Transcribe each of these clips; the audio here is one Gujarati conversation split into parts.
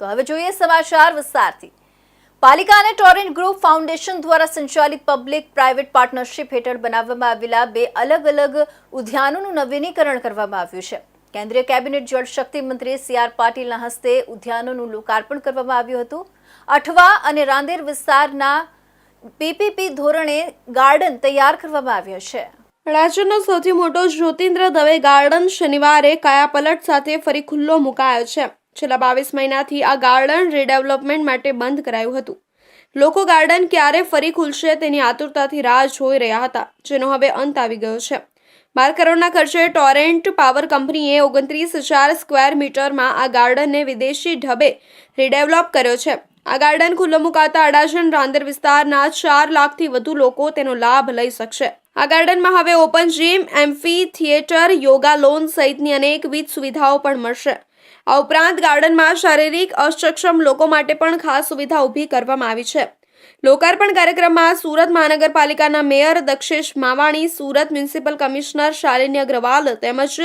તો હવે જોઈએ સમાચાર વિસ્તારથી. પાલિકા અને ટોરેન્ટ ગ્રુપ ફાઉન્ડેશન દ્વારા સંચાલિત પબ્લિક પ્રાઇવેટ પાર્ટનરશિપ હેઠળ બનાવવામાં આવેલા બે અલગ અલગ ઉદ્યાનોનું નવીનીકરણ કરવામાં આવ્યું છે. કેન્દ્રીય કેબિનેટ જળશક્તિ મંત્રી સી આર પાટીલના હસ્તે ઉદ્યાનોનું લોકાર્પણ કરવામાં આવ્યું હતું. અઠવા અને રાંદેર વિસ્તારના પીપીપી ધોરણે ગાર્ડન તૈયાર કરવામાં આવ્યા છે. રાજ્યનો સૌથી મોટો જ્યોતિન્દ્ર દવે ગાર્ડન શનિવારે કાયાપલટ સાથે ફરી ખુલ્લો મુકાયો છે. છેલ્લા બાવીસ મહિનાથી આ ગાર્ડન રીડેવલપમેન્ટ માટે બંધ કરાયું હતું. લોકો ગાર્ડન ક્યારે ફરી ખુલશે તેની આતુરતાથી રાહ જોઈ રહ્યા હતા, જેનો હવે અંત આવી ગયો છે. બાર કરોડના ખર્ચે ટોરેન્ટ પાવર કંપનીએ ઓગણત્રીસ હજાર સ્ક્વેર મીટરમાં આ ગાર્ડનને વિદેશી ઢબે રીડેવલપ કર્યો છે. આ ગાર્ડન ખુલ્લો મુકાતા અડાજણ રાંદેર વિસ્તારના ચાર લાખથી વધુ લોકો તેનો લાભ લઈ શકશે. આ ગાર્ડનમાં હવે open gym, amphitheatre, yoga lawn સહિતની અનેકવિધ સુવિધાઓ પણ મળશે. આ ઉપરાંત ગાર્ડનમાં શારીરિક અસક્ષમ લોકો માટે પણ ખાસ સુવિધા ઊભી કરવામાં આવી છે. લોકાર્પણ કાર્યક્રમમાં સુરત મહાનગરપાલિકાના mayor Dakshesh Mavani, Surat municipal commissioner Shalini Agrawal તેમજ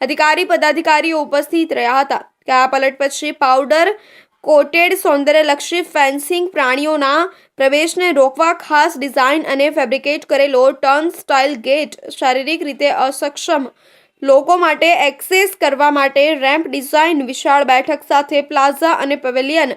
અધિકારી પદાધિકારીઓ ઉપસ્થિત રહ્યા હતા. કયા પલટ પછી પાવડર, કોટેડ સૌંદર્યલક્ષી ફેન્સિંગ પ્રાણીઓના પ્રવેશને રોકવા ખાસ ડિઝાઇન અને ફેબ્રિકેટ કરેલો ટર્ન સ્ટાઇલ ગેટ શારીરિક રીતે અસક્ષમ લોકો માટે એક્સેસ કરવા માટે રેમ્પ ડિઝાઇન, વિશાળ બેઠક સાથે પ્લાઝા અને પેવેલિયન,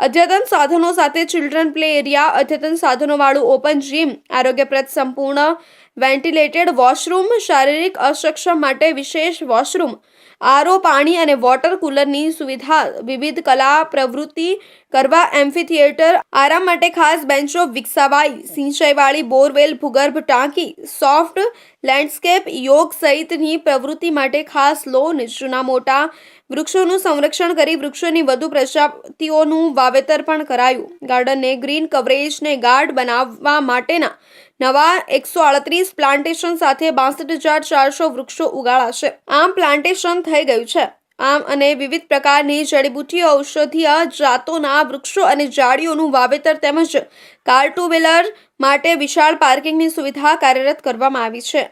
અદ્યતન સાધનો સાથે ચિલ્ડ્રન પ્લે એરિયા, અદ્યતન સાધનોવાળું ઓપન જીમ, આરોગ્યપ્રદ સંપૂર્ણ વેન્ટિલેટેડ વોશરૂમ, શારીરિક અસક્ષમ માટે વિશેષ વોશરૂમ, આરો, પાણી અને વોટર કુલરની સુવિધા, વિવિધ કલા, પ્રવૃત્તિ કરવા એમ્ફી થિયેટર આરામ માટે ખાસ બેન્ચો વિકસાવાઈ, સિંચાઈવાળી બોરવેલ, ભૂગર્ભ ટાંકી, સોફ્ટ લેન્ડસ્કેપ, યોગ સહિતની પ્રવૃત્તિ માટે ખાસ લોન, જૂના મોટા વૃક્ષોનું સંરક્ષણ કરી વૃક્ષોની વધુ પ્રજાતિઓનું વાવેતર પણ કરાયું. ગાર્ડનને ગ્રીન કવરેજને ગાર્ડ બનાવવા માટેના નવા એકસો અડત્રીસ પ્લાન્ટેશન સાથે બાસઠ હજાર ચારસો વૃક્ષો ઉગાડાશે. આમ પ્લાન્ટેશન થઈ ગયું છે. આમ અને વિવિધ પ્રકારની જડીબુટ્ટીઓ, ઔષધીય જાતોના વૃક્ષો અને ઝાડીઓનું વાવેતર તેમજ કાર ટુ વ્હીલર માટે વિશાળ પાર્કિંગની સુવિધા કાર્યરત કરવામાં આવી છે.